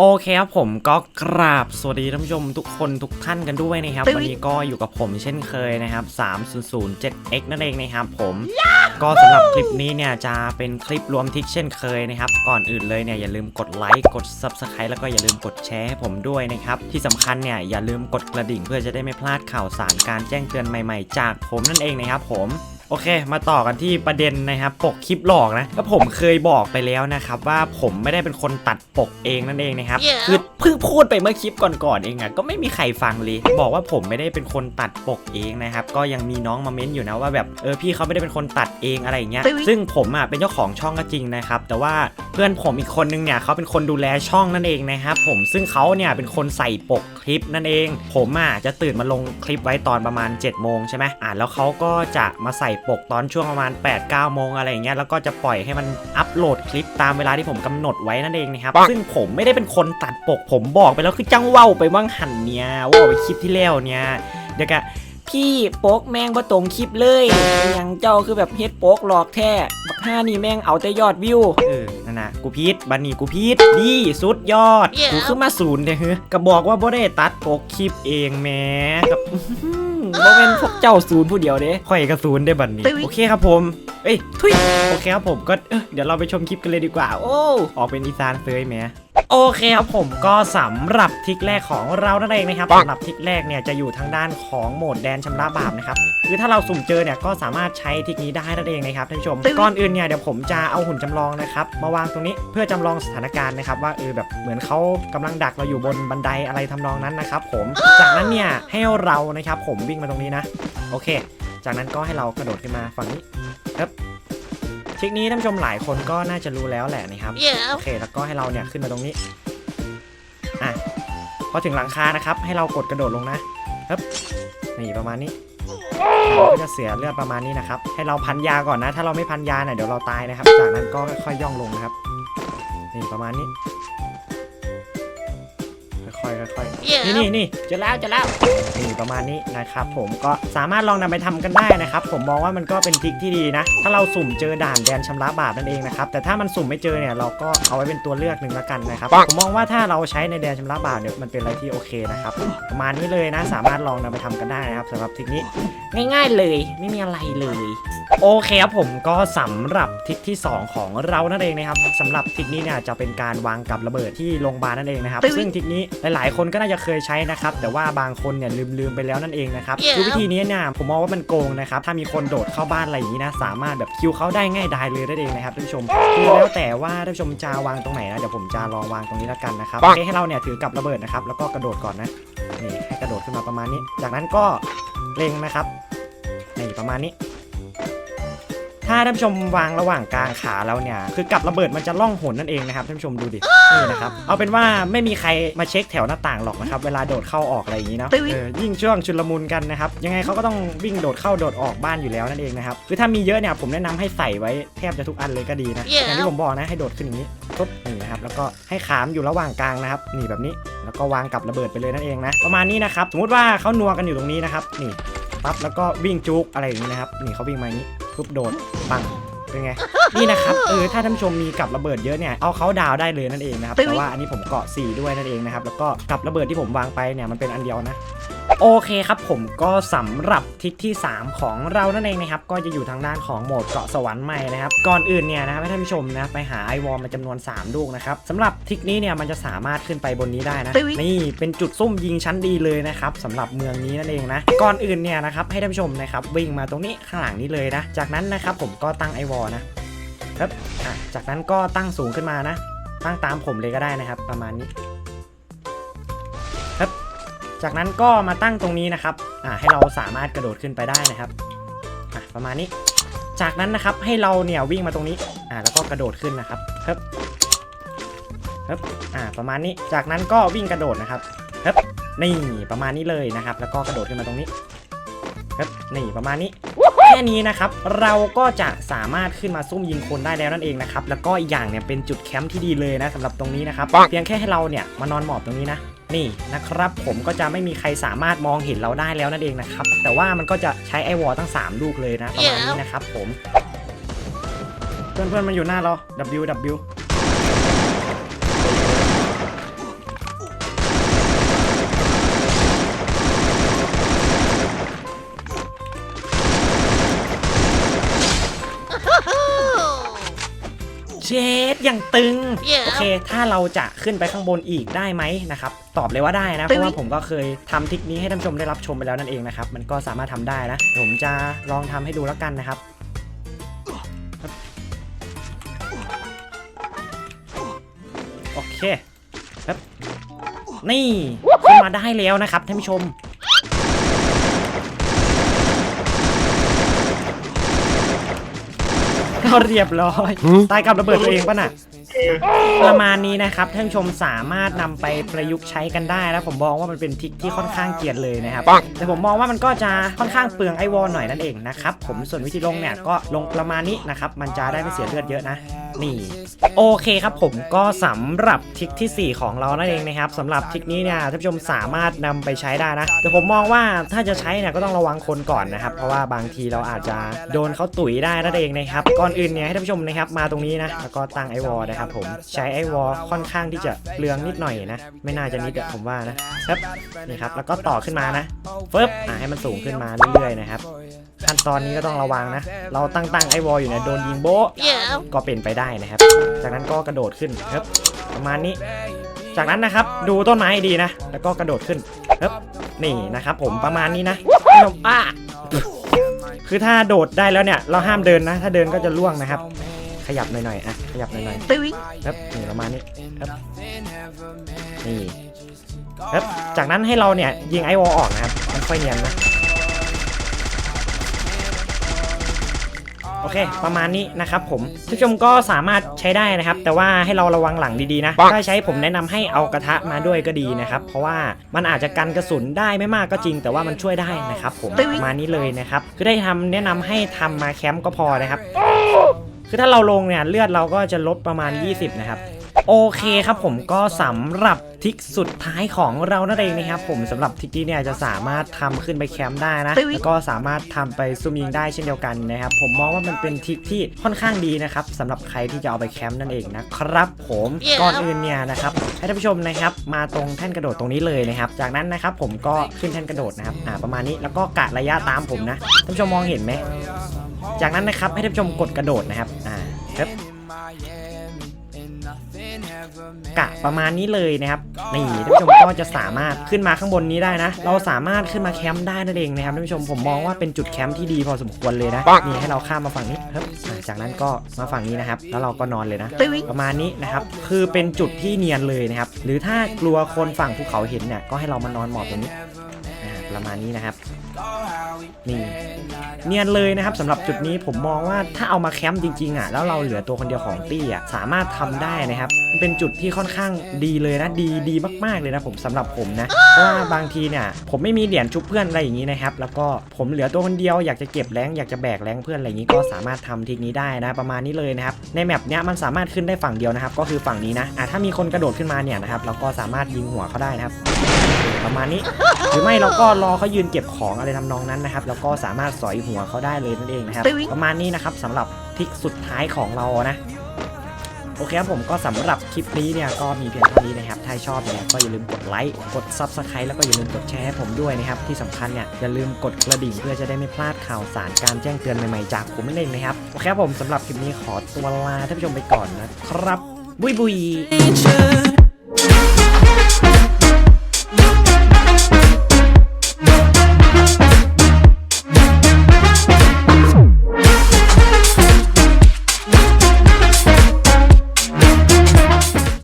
โอเคครับผมก็กราบสวัสดีท่านผู้ชมทุกคนทุกท่านกันด้วยนะครับ วันนี้ก็อยู่กับผมเช่นเคยนะครับ 3007x นั่นเองนะครับผมก็สำหรับคลิปนี้เนี่ยจะเป็นคลิปรวมทิกเช่นเคยนะครับ ก่อนอื่นเลยเนี่ยอย่าลืมกดไลค์กด Subscribe แล้วก็อย่าลืมกดแชร์ให้ผมด้วยนะครับ ที่สำคัญเนี่ยอย่าลืมกดกระดิ่งเพื่อจะได้ไม่พลาดข่าวสารการแจ้งเตือนใหม่ ๆ จากผมนั่นเองนะครับผม โอเค มาต่อกันที่ประเด็นนะครับปกคลิปหลอกนะก็ผมเคยบอกไปแล้วนะครับว่าผมไม่ได้เป็นคนตัดปกเองนั่นเองนะครับ Yeah. คือเพิ่งพูดไปเมื่อคลิปก่อนๆเองอะก็ไม่มีใครฟังเลยบอกว่าผมไม่ได้เป็นคนตัดปกเองนะครับก็ยังมีน้องมาเม้นอยู่นะว่าแบบเออพี่เขาไม่ได้เป็นคนตัดเองอะไรอย่างเงี้ยตึ้งซึ่งผมอะเป็นเจ้าของช่องก็จริงนะครับแต่ว่าเพื่อนผมอีกคนนึงเนี่ยเขาเป็นคนดูแลช่องนั่นเองนะครับผมซึ่งเขาเนี่ยเป็นคนใส่ปกคลิปนั่นเอง ผมอะจะตื่นมาลงคลิปไว้ตอนประมาณ7จ็ดโมงใช่ไหมอ่าแล้วเขาก็จะมาใส่ปกตอนช่วงประมาณ8ปดเก้าโมงอะไรอย่างเงี้ยแล้วก็จะปล่อยให้มันอัปโหลดคลิปตามเวลาที่ผมกำหนดไว้นั่นเองนะครับซึ่งผมไม่ได้เป็นคนตัดปกผมบอกไปแล้วคือจังเว้าไปว่างหันเนี่ยเว่าไปคลิปที่แล้วเนี่ยเดี๋ยวกะพี่โป๊กแม่งบ่ตรงคลิปเลยอหยังเจ้าคือแบบเฮ็ดโป๊กหลอกแท้บักห้านี่แม่งเอาแต่ยอดวิว เออ นั่นนะกูพีดบันนี่กูพีดดีสุดยอด Yeah. กูขึ้นมาศูนย์เด้อเฮ้ยก็บอกว่าบ่ได้ตัดปกคลิปเองแหม่กับ บ่เป็นพวกเจ้าศูนย์ผู้เดียวเด้ข่อยก็ศูนย์ได้บัดนี้ตึ้งโอเคครับผมเอ้ยทุยโอเคครับผมก็เอ้ยเดี๋ยวเราไปชมคลิปกันเลยดีกว่า โอ้ออกเป็นอีสานเซยแหมโอเคครับผมก็สำหรับทริกแรกของเรานั่นเองนะครับสำหรับทริกแรกเนี่ยจะอยู่ทางด้านของโหมดแดนชำระบาปนะครับคือถ้าเราสุ่มเจอเนี่ยก็สามารถใช้ทริกนี้ได้นั่นเองนะครับท่านผู้ชมตึ้งก่อนอื่นเนี่ยเดี๋ยวผมจะเอาหุ่นจำลองนะครับมาวางตรงนี้เพื่อจำลองสถานการณ์นะครับว่าเออแบบเหมือนเขากำลังดักเราอยู่บนบันไดอะไรทำนองนั้นนะครับผมจากนั้นเนี่ยให้เรานะครับผมวิ่งมาตรงนี้นะโอเค จากนั้นก็ให้เรากระโดดขึ้นมาฝั่งนี้ครับทริคนี้ท่านผู้ชมหลายคนก็น่าจะรู้แล้วแหละนะครับ Yeah. โอเค แล้วก็ให้เราเนี่ยขึ้นมาตรงนี้ อะ พอถึงหลังคานะครับ ให้เรากดกระโดดลงนะครับนี่ประมาณนี้เราก็จะเสียเลือดประมาณนี้นะครับ ให้เราพันยาก่อนนะ ถ้าเราไม่พันยาเนี่ยเดี๋ยวเราตายนะครับ จากนั้นก็ค่อยๆย่องลงนะครับ นี่ประมาณนี้ ค่อยๆค่อยๆ Yeah. นี่นี่นี่เจะแล้วเจะแล้วนี่ประมาณนี้นะครับผมก็สามารถลองนำไปทำกันได้นะครับ ผมมองว่ามันก็เป็นทริคที่ดีนะ ถ้าเราสุ่มเจอด่านแดนชำระบาปนั่นเองนะครับแต่ถ้ามันสุ่มไม่เจอเนี่ยเราก็เอาไว้เป็นตัวเลือกหนึ่งละกันนะครับผมมองว่าถ้าเราใช้ในแดนชำระบาปเนี่ยมันเป็นอะไรที่โอเคนะครับประมาณนี้เลยนะ สามารถลองนำไปทำกันได้นะครับสำหรับทริคนี้ง่าย ๆเลยไม่มีอะไรเลยโอเคครับผมก็สำหรับทริคที่ 2 ของเรานั่นเองนะครับสำหรับทริคนี้เนี่ยจะเป็นการวางกับระเบิดที่โรงพยาบาลนั่นเองนะครับตึ้งซึ่งทริคนี้หลายๆ คนก็น่าจะเคยใช้นะครับ แต่ว่าบางคนเนี่ยลืมๆไปแล้วนั่นเองนะครับ Yeah. คือวิธีนี้เนี่ยผมมองว่ามันโกงนะครับ ถ้ามีคนโดดเข้าบ้านอะไรอย่างนี้นะ สามารถแบบคิวเขาได้ง่ายดายเลยนั่นเองนะครับท่านผู้ชมคือแล้วแต่ว่าท่านผู้ชมจะวางตรงไหนนะเดี๋ยวผมจะลองวางตรงนี้แล้วกันนะครับโอเคให้เราเนี่ยถือกับระเบิดนะครับแล้วก็กระโดดก่อนนะนี่ให้กระโดดขึ้นมาประมาณนี้ จากนั้นก็เล็งนะครับนี่ประมาณนี้ ถ้าท่านผู้ชมวางระหว่างกลางขาเราเนี่ยคือกับระเบิดมันจะล่องหนนั่นเองนะครับท่านผู้ชมดูดินี่นะครับเอาเป็นว่าไม่มีใครมาเช็คแถวหน้าต่างหรอกนะครับเวลาโดดเข้าออกอะไรอย่างนี้นะตึ้งเออยิ่งช่วงชุลมุนกันนะครับยังไงเขาก็ต้องวิ่งโดดเข้าโดดออกบ้านอยู่แล้วนั่นเองนะครับคือถ้ามีเยอะเนี่ยผมแนะนำให้ใส่ไว้แทบจะทุกอันเลยก็ดีนะ Yeah. อย่างที่ผมบอกนะให้โดดขึ้นอย่างนี้ปุ๊บนี่นะครับแล้วก็ให้ขามอยู่ระหว่างกลางนะครับนี่แบบนี้แล้วก็วางกับระเบิดไปเลยนั่นเองนะประมาณนี้นะครับสมมติว่าเขานัวกันอยู่ตรงนี้นะครับนี่ปั๊บแล้วก็วิ่งจุกอะไรอย่างนี้นะครับนี่เขาวิ่งมาอย่างนี้ ปุ๊บโดดปัง เป็นไง นี่นะครับ เออ ถ้าท่านผู้ชมมีกับระเบิดเยอะเนี่ย เอาเขาดาวได้เลยนั่นเองนะครับตึ้งแต่ว่าอันนี้ผมเกาะ4ด้วยนั่นเองนะครับ แล้วก็กับระเบิดที่ผมวางไปเนี่ยมันเป็นอันเดียวนะโอเคครับผมก็สำหรับทริกที่ 3 ของเรานั่นเองนะครับก็จะอยู่ทางด้านของโหมดเกาะสวรรค์ใหม่นะครับก่อนอื่นเนี่ยนะครับให้ท่านผู้ชมนะไปหาไอวอลมาจำนวน 3 ลูกนะครับสำหรับทริกนี้เนี่ยมันจะสามารถขึ้นไปบนนี้ได้นะตึ้งนี่เป็นจุดซุ่มยิงชั้นดีเลยนะครับสำหรับเมืองนี้นั่นเองนะก่อนอื่นเนี่ยนะครับให้ท่านผู้ชมนะครับวิ่งมาตรงนี้ข้างหลังนี้เลยนะจากนั้นนะครับผมก็ตั้งไอวอลนะครับอะจากนั้นก็ตั้งสูงขึ้นมานะ ตั้งตามผมเลยก็ได้นะครับ ประมาณนี้ครับจากนั้นก็มาตั้งตรงนี้นะครับอ่าให้เราสามารถกระโดดขึ้นไปได้นะครับอะประมาณนี้ จากนั้นนะครับให้เราเนี่ยวิ่งมาตรงนี้อ่าแล้วก็กระโดดขึ้นนะครับครับครับอ่าประมาณนี้จากนั้นก็วิ่งกระโดดนะครับครับนี่ประมาณนี้เลยนะครับ แล้วก็กระโดดขึ้นมาตรงนี้ ครับนี่ประมาณนี้แค่นี้นะครับเราก็จะสามารถขึ้นมาซุ่มยิงคนได้แล้วนั่นเองนะครับแล้วก็อีกอย่างเนี่ยเป็นจุดแคมป์ที่ดีเลยนะสำหรับตรงนี้นะครับเพียงแค่ให้เราเนี่ยมานอนหมอบตรงนี้นะนี่นะครับผมก็จะไม่มีใครสามารถมองเห็นเราได้แล้วนั่นเองนะครับแต่ว่ามันก็จะใช้ไอวอลตั้ง 3 ลูกเลยนะประมาณนี้นะครับผมเพื่อนๆมันอยู่หน้าเรา W W อย่างตึงโอเค ถ้าเราจะขึ้นไปข้างบนอีกได้ไหมนะครับ ตอบเลยว่าได้นะ เพราะว่าผมก็เคยทำทริคนี้ให้ท่านผู้ชมได้รับชมไปแล้วนั่นเองนะครับ มันก็สามารถทำได้นะผมจะลองทำให้ดูแล้วกันนะครับ โอเคครับนี่ขึ้นมาได้แล้วนะครับท่านผู้ชม ก็เรียบร้อย ตายกับระเบิดตัวเองป่ะน่ะ ประมาณนี้นะครับท่านผู้ชมสามารถนำไปประยุกต์ใช้กันได้นะผมมองว่ามันเป็นทริคที่ค่อนข้างเกลียดเลยนะครับ แต่ผมมองว่ามันก็จะค่อนข้างเปลืองไอวอลหน่อยนั่นเองนะครับ ผมส่วนวิธีลงเนี่ยก็ลงประมาณนี้นะครับ มันจะได้ไม่เสียเลือดเยอะนะ นี่ โอเคครับผมก็สำหรับทริคทีสี่ 4 ของเรานั่นเองนะครับสำหรับทริคนี้เนี่ยท่านผู้ชมสามารถนำไปใช้ได้นะ แต่ผมมองว่าถ้าจะใช้เนี่ยก็ต้องระวังคนก่อนนะครับ เพราะว่าบางทีเราอาจจะโดนเขาตุ๋ยได้นั่นเองนะครับก่อนอื่นเนี่ยให้ท่านผู้ชมนะครับมาตรงนี้นะแล้วก็ตั้งไอวอลนะครับผมใช้ไอวอลค่อนข้างที่จะเปลืองนิดหน่อยนะ ไม่น่าจะนิดอะผมว่านะครับนี่ครับแล้วก็ต่อขึ้นมานะฟึบอะให้มันสูงขึ้นมาเรื่อยๆนะครับขั้นตอนนี้ก็ต้องระวังนะ เราตั้งตั้งไอวอลอยู่เนี่ยโดนยิงโบ๊ะก็เป็นไปได้นะครับ จากนั้นก็กระโดดขึ้นครับ ประมาณนี้ จากนั้นนะครับดูต้นไม้ให้ดีนะ แล้วก็กระโดดขึ้นครับนี่นะครับผมประมาณนี้นะไม่ต้องอ้า คือถ้าโดดได้แล้วเนี่ย เราห้ามเดินนะ ถ้าเดินก็จะล่วงนะครับ ขยับหน่อยๆอะขยับหน่อยๆครับนี่ประมาณนี้ครับนี่ครับจากนั้นให้เราเนี่ยยิงไอวอลออกนะครับมันค่อยเนียนนะ โอเค ประมาณนี้นะครับผมท่านผู้ชมก็สามารถใช้ได้นะครับ แต่ว่าให้เราระวังหลังดีๆนะ ถ้าใช้ผมแนะนำให้เอากระทะมาด้วยก็ดีนะครับ เพราะว่ามันอาจจะกันกระสุนได้ไม่มากก็จริง แต่ว่ามันช่วยได้นะครับผมประมาณนี้เลยนะครับ คือได้ทำแนะนำให้ทำมาแคมป์ก็พอนะครับ คือถ้าเราลงเนี่ยเลือดเราก็จะลดประมาณ 20 นะครับ โอเคครับผมก็สำหรับทริกสุดท้ายของเรานั่นเองนะครับผมสำหรับทริกนี้เนี่ยจะสามารถทำขึ้นไปแคมป์ได้นะแล้วก็สามารถทำไปซูมยิงได้เช่นเดียวกันนะครับผมมองว่ามันเป็นทริกที่ค่อนข้างดีนะครับสำหรับใครที่จะเอาไปแคมป์นั่นเองนะครับผมก่อนอื่นเนี่ยนะครับให้ท่านผู้ชมนะครับมาตรงแท่นกระโดดตรงนี้เลยนะครับจากนั้นนะครับผมก็ขึ้นแท่นกระโดดนะครับอ่าประมาณนี้แล้วก็กะระยะตามผมนะท่านผู้ชมมองเห็นไหมจากนั้นนะครับให้ท่านผู้ชมกดกระโดดนะครับอ่าครับ กะประมาณนี้เลยนะครับนี่ท่านผู้ชมก็จะสามารถขึ้นมาข้างบนนี้ได้นะ เราสามารถขึ้นมาแคมป์ได้นั่นเองนะครับท่านผู้ชมผมมองว่าเป็นจุดแคมป์ที่ดีพอสมควรเลยนะนี่ให้เราข้ามมาฝั่งนี้ครับอ่าจากนั้นก็มาฝั่งนี้นะครับ แล้วเราก็นอนเลยนะประมาณนี้นะครับคือเป็นจุดที่เนียนเลยนะครับหรือถ้ากลัวคนฝั่งภูเขาเห็นเนี่ยก็ให้เรามานอนหมอบตรงนี้อ่า ประมาณนี้นะครับนี่เนียนเลยนะครับสำหรับจุดนี้ผมมองว่าถ้าเอามาแคมป์จริงๆอะแล้วเราเหลือตัวคนเดียวของตี้อะสามารถทำได้นะครับมันเป็นจุดที่ค่อนข้างดีเลยนะดีดีมากๆเลยนะผมสำหรับผมนะเพราะว่าบางทีเนี่ยผมไม่มีเหรียญชุบเพื่อนอะไรอย่างนี้นะครับแล้วก็ผมเหลือตัวคนเดียวอยากจะเก็บแรงอยากจะแบกแรงเพื่อนอะไรอย่างนี้ก็สามารถทำทีนี้ได้นะประมาณนี้เลยนะครับในแมปเนี้ยมันสามารถขึ้นได้ฝั่งเดียวนะครับก็คือฝั่งนี้นะอะถ้ามีคนกระโดดขึ้นมาเนี่ยนะครับเราก็สามารถยิงหัวเขาได้นะครับ ประมาณนี้ หรือไม่เราก็รอเขายืนเก็บของอะไรทำนองนั้นนะครับ แล้วก็สามารถสอยหัวเขาได้เลยนั่นเองนะครับ ประมาณนี้นะครับสำหรับทริกสุดท้ายของเรานะโอเคครับผมก็สำหรับคลิปนี้เนี่ยก็มีเพียงเท่านี้นะครับ ถ้าชอบเนี่ยก็อย่าลืมกดไลค์ กด Subscribe แล้วก็อย่าลืมกดแชร์ให้ผมด้วยนะครับ ที่สำคัญเนี่ยอย่าลืมกดกระดิ่งเพื่อจะได้ไม่พลาดข่าวสารการแจ้งเตือนใหม่ๆจากผมนั่นเองนะครับ โอเคครับผมสำหรับคลิปนี้ขอตัวลาท่านผู้ชมไปก่อนนะครับ บุยบุย nature